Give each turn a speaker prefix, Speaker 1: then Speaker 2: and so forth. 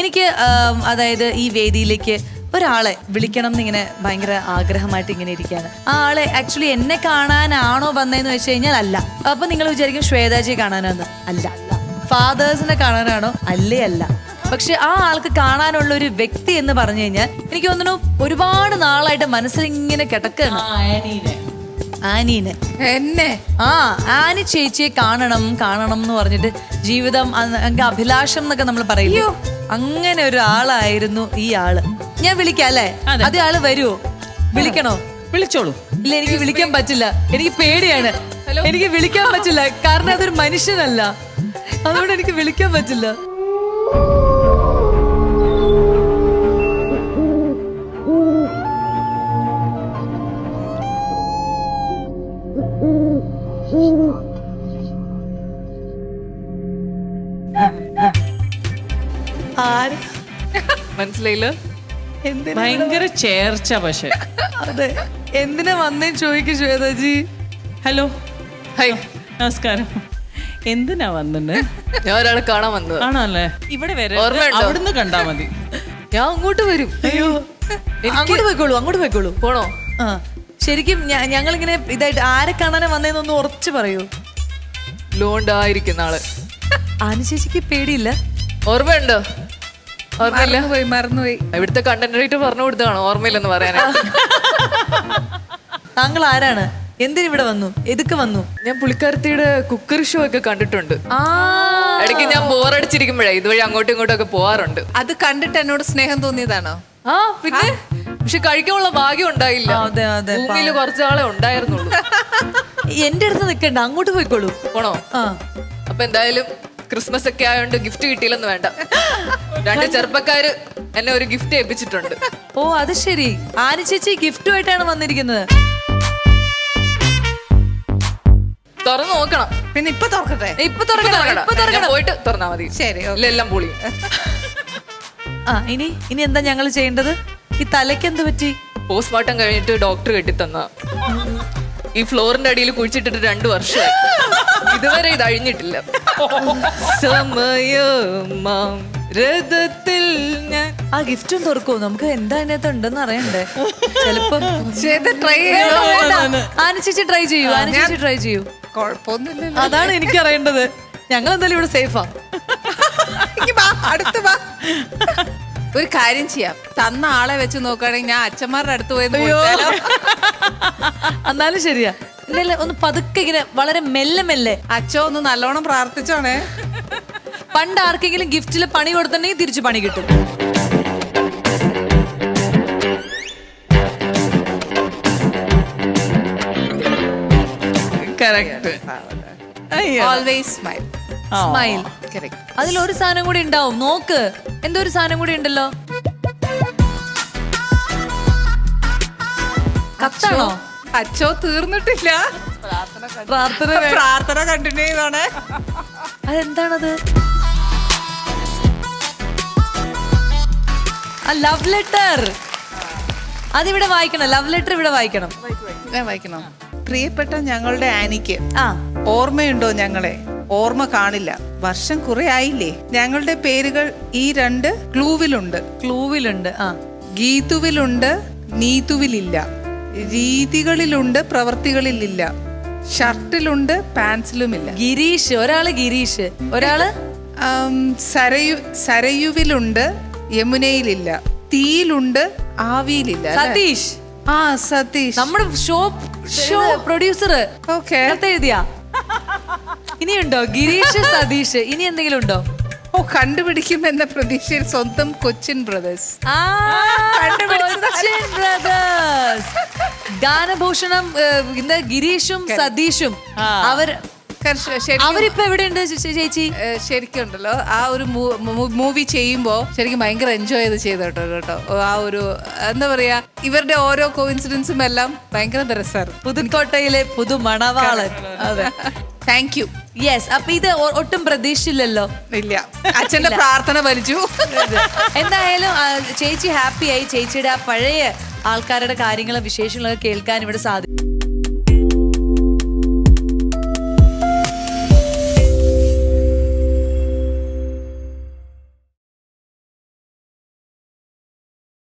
Speaker 1: എനിക്ക് അതായത് ഈ വേദിയിലേക്ക് ഒരാളെ വിളിക്കണം എന്നിങ്ങനെ ഭയങ്കര ആഗ്രഹമായിട്ട് ഇങ്ങനെ ഇരിക്കുകയാണ്. ആ ആളെ ആക്ച്വലി എന്നെ കാണാനാണോ വന്നതെന്ന് വെച്ച് കഴിഞ്ഞാൽ അല്ല. അപ്പൊ നിങ്ങൾ വിചാരിക്കും ശ്വേതാജിയെ കാണാനാന്ന് അല്ല. ഫാദേഴ്സിനെ കാണാനാണോ? അല്ലേ അല്ല. പക്ഷെ ആ ആൾക്ക് കാണാനുള്ള ഒരു വ്യക്തി എന്ന് പറഞ്ഞു കഴിഞ്ഞാൽ എനിക്ക് തോന്നുന്നു ഒരുപാട് നാളായിട്ട് മനസ്സിൽ ഇങ്ങനെ കിടക്കുകയാണ് ആനീനെ.
Speaker 2: എന്നെ?
Speaker 1: ആ ആനി ചേച്ചിയെ കാണണം കാണണം എന്ന് പറഞ്ഞിട്ട് ജീവിതം അഭിലാഷം എന്നൊക്കെ നമ്മൾ പറയില്ലേ അങ്ങനെ ഒരാളായിരുന്നു ഈ ആൾ. ഞാൻ വിളിക്കാം അല്ലേ? അതേ. ആൾ വരുമോ വിളിക്കണോ?
Speaker 3: വിളിച്ചോളൂ.
Speaker 1: ഇല്ല എനിക്ക് വിളിക്കാൻ പറ്റില്ല. എനിക്ക് പേടിയാണ്. എനിക്ക് വിളിക്കാൻ പറ്റില്ല. കാരണം അതൊരു മനുഷ്യനല്ല. അതുകൊണ്ട് എനിക്ക് വിളിക്കാൻ പറ്റില്ല. ആര്
Speaker 2: മനസ്സിലായില്ല?
Speaker 1: എന്തിനാ
Speaker 3: ഭയങ്കര ചേർച്ച പക്ഷെ.
Speaker 1: അതെ. എന്തിനാ വന്നേ ചോദിക്കും ശ്വേതാജി?
Speaker 3: ഹലോ.
Speaker 2: ഹൈ.
Speaker 3: നമസ്കാരം. എന്തിനാ വന്നിട്ട്?
Speaker 2: ഞാൻ ഒരാളെ കാണാൻ വന്നത്.
Speaker 3: ആണല്ലേ? ഇവിടെ വരെ? അവിടുന്ന് കണ്ടാ മതി.
Speaker 2: ഞാൻ അങ്ങോട്ട് വരും.
Speaker 1: അയ്യോ. അങ്ങോട്ട് പോയിക്കോളൂ അങ്ങോട്ട് പോയിക്കോളൂ.
Speaker 2: പോണോ?
Speaker 1: ആ. ശരിക്കും ഞങ്ങൾ ഇങ്ങനെ ഇതായിട്ട് ആരെ കാണാനാ വന്നതെന്നൊന്ന് ഉറച്ചു പറയൂ.
Speaker 2: ലോണ്ടായിരിക്കുന്ന
Speaker 1: ആൾ. അനുശേഷിക്ക് പേടിയില്ല.
Speaker 2: ഓർമ്മയുണ്ടോ? ഓർമ്മയില്ല?
Speaker 4: പോയി മറന്നുപോയി.
Speaker 2: ഇവിടുത്തെ കണ്ടന്റ് പറഞ്ഞു കൊടുത്തതാണ്? ഓർമ്മയില്ലെന്ന് പറയാനായിട്ട്.
Speaker 1: താങ്കൾ ആരാണ് എന്തിനിവിടെ വന്നു? എതുക്ക് വന്നു?
Speaker 2: ഞാൻ പുളിക്കരത്തിയുടെ കുക്കർ ഷോ ഒക്കെ കണ്ടിട്ടുണ്ട്. ഇടയ്ക്ക് ഞാൻ ബോറടിച്ചിരിക്കുമ്പോഴേ ഇതുവഴി അങ്ങോട്ടും ഇങ്ങോട്ടും ഒക്കെ പോവാറുണ്ട്.
Speaker 4: അത് കണ്ടിട്ട് എന്നോട് സ്നേഹം തോന്നിയതാണോ?
Speaker 2: ആ പിന്നെ പക്ഷെ കഴിക്കാനുള്ള ഭാഗ്യം ഉണ്ടായില്ല.
Speaker 1: അതെ, അതെ,
Speaker 2: ഭൂമിയിൽ കുറച്ചാളെ ഉണ്ടായിരുന്നുള്ളൂ.
Speaker 1: എന്റെ അടുത്ത് നിൽക്കണ്ട അങ്ങോട്ട് പോയിക്കോളൂ.
Speaker 2: പോണോ? അപ്പൊ എന്തായാലും ക്രിസ്മസ് ഒക്കെ ആയതുകൊണ്ട് ഗിഫ്റ്റ് കിട്ടിയില്ലെന്ന് വേണ്ട. രണ്ട് ചെറുപ്പക്കാര് എന്നെ ഒരു ഗിഫ്റ്റ് ഏൽപ്പിച്ചിട്ടുണ്ട്.
Speaker 1: ഓ അത് ശരി. ആനി ചേച്ചി ഗിഫ്റ്റുമായിട്ടാണ് വന്നിരിക്കുന്നത്.
Speaker 2: തുറന്നു നോക്കണം.
Speaker 4: പിന്നെ ഇപ്പൊ തുറക്കട്ടെ?
Speaker 1: ഇപ്പൊ തുറക്കണം. ഇപ്പൊ തുറക്കണം.
Speaker 2: പോയിട്ട് തുറന്നാ മതി.
Speaker 4: ശരി, ഓക്കേ.
Speaker 2: ഇല്ല എല്ലാം പൊളി.
Speaker 1: ആ ഇനി ഇനി എന്താ ഞങ്ങൾ ചെയ്യേണ്ടത്? ഈ തലയ്ക്ക് എന്ത് പറ്റി?
Speaker 2: പോസ്റ്റ്മോർട്ടം കഴിഞ്ഞിട്ട് ഡോക്ടർ കെട്ടിത്തന്ന. ഈ ഫ്ലോറിന്റെ അടിയിൽ കുഴിച്ചിട്ടിട്ട് രണ്ടു വർഷമായി. ഇതുവരെ ഇത് അഴിഞ്ഞിട്ടില്ല. സമയമാം. രഥത്തിൽ ഞാൻ
Speaker 1: ആ ഗിഫ്റ്റും തുറക്കോ നമുക്ക് എന്താ അതിനകത്ത് ഉണ്ടെന്ന് അറിയണ്ടേ? ചെലപ്പോ
Speaker 4: ട്രൈ
Speaker 1: വേണ്ട,
Speaker 4: ചെയ്തോ
Speaker 1: വേണ്ട. ആന ചേച്ചി ട്രൈ ചെയ്യൂ ആന ട്രൈ ചെയ്യൂ.
Speaker 4: കുഴപ്പമൊന്നുമില്ല
Speaker 1: അതാണ് എനിക്ക് അറിയേണ്ടത്. ഞങ്ങൾ എന്തായാലും ഇവിടെ സേഫാ
Speaker 4: അടുത്ത വാ, അടുത്ത് വാ. ഒരു കാര്യം ചെയ്യാം. തന്ന ആളെ വെച്ച് നോക്കുകയാണെങ്കിൽ ഞാൻ അച്ഛന്മാരുടെ അടുത്ത് പോയി?
Speaker 1: എന്നാലും ശരിയാ. ഇല്ല ഒന്ന് പതുക്കെ ഇങ്ങനെ വളരെ മെല്ലെ മെല്ലെ.
Speaker 4: അച്ഛോ ഒന്ന് നല്ലോണം പ്രാർത്ഥിച്ചോണേ.
Speaker 1: പണ്ട് ആർക്കെങ്കിലും ഗിഫ്റ്റിൽ പണി കൊടുത്തിട്ടുണ്ടെങ്കിൽ തിരിച്ചു പണി കിട്ടും.
Speaker 4: കറക്റ്റ് ഓൾവേസ് സ്മൈൽ
Speaker 1: സ്മൈൽ ഒരു സാധനം കൂടി ഉണ്ടാവും. നോക്ക്. എന്തോ ഒരു സാധനം കൂടി ഉണ്ടല്ലോ. കത്താണോ?
Speaker 4: അച്ഛോ തീർന്നിട്ടില്ല.
Speaker 1: പ്രാർത്ഥന
Speaker 4: പ്രാർത്ഥന കണ്ടിന്യൂ ചെയ്തോണേ
Speaker 1: അതെന്താണത്? ലവ് ലെറ്റർ അതിവിടെ വായിക്കണം ലവ് ലെറ്റർ ഇവിടെ വായിക്കണം.
Speaker 4: ഞാൻ വായിക്കണം. പ്രിയപ്പെട്ട ഞങ്ങളുടെ ആനിക്ക്
Speaker 1: ആ.
Speaker 4: ഓർമ്മയുണ്ടോ ഞങ്ങളെ? ഓർമ്മ കാണില്ല. വർഷം കുറെ ആയില്ലേ? ഞങ്ങളുടെ പേരുകൾ ഈ രണ്ട് ക്ലൂവിലുണ്ട്.
Speaker 1: ക്ലൂവിലുണ്ട് ആ.
Speaker 4: ഗീതുവിലുണ്ട് നീതുവിലില്ല. രീതികളിലുണ്ട് പ്രവർത്തികളിലില്ല. ഷർട്ടിലുണ്ട് പാൻസിലുമില്ല.
Speaker 1: ഗിരീഷ് ഒരാൾ ഗിരീഷ്.
Speaker 4: ഒരാൾ? സരയു സരയുവിലുണ്ട് യമുനയിലില്ല. തീയിലുണ്ട് ആവിയിലില്ല അല്ലേ?
Speaker 1: സതീഷ്.
Speaker 4: ആ സതീഷ്.
Speaker 1: നമ്മുടെ ഷോ ഷോ പ്രൊഡ്യൂസർ
Speaker 4: ഓക്കെ.
Speaker 1: എഴുതിയാ? ഇനിയുണ്ടോ? ഗിരീഷ് സതീഷ് ഇനി എന്തെങ്കിലും ഉണ്ടോ
Speaker 4: ഓ കണ്ടുപിടിക്കും എന്ന പ്രതീക്ഷയിൽ സ്വന്തം കൊച്ചിൻ ബ്രദേഴ്സ്
Speaker 1: ആ, കൊച്ചിൻ brothers. ഗാനഭൂഷണം ഏഹ്, ഇന്ന് ഗിരീഷും സതീഷും. അവർ അവരിപ്പോ എവിടെയുണ്ട് ചേ- ചേച്ചി?
Speaker 4: ഏഹ് ശരിക്കും ഉണ്ടല്ലോ ആ ഒരു മൂവി ചെയ്യുമ്പോൾ ശരിക്കും ഭയങ്കര എൻജോയ് ചെയ്ത് ചെയ്തു കേട്ടോ കേട്ടോ. ആ ഒരു എന്താ പറയാ ഇവരുടെ ഓരോ കോയിൻസിഡൻസും എല്ലാം ഭയങ്കര രസമായിരുന്നു
Speaker 1: പുതുക്കോട്ടയിലെ പുതുമണവാളൻ. അതെ.
Speaker 4: താങ്ക് യു
Speaker 1: യെസ് അപ്പൊ ഇത് ഒ- ഒട്ടും പ്രതീക്ഷിച്ചില്ലല്ലോ.
Speaker 4: ഇല്ല. അച്ഛന്റെ പ്രാർത്ഥന വലിച്ചു
Speaker 1: എന്തായാലും ആ, ചേച്ചി ഹാപ്പിയായി ചേച്ചിയുടെ ആ പഴയ ആൾക്കാരുടെ കാര്യങ്ങളും വിശേഷങ്ങളൊക്കെ കേൾക്കാൻ ഇവിടെ സാധിക്കും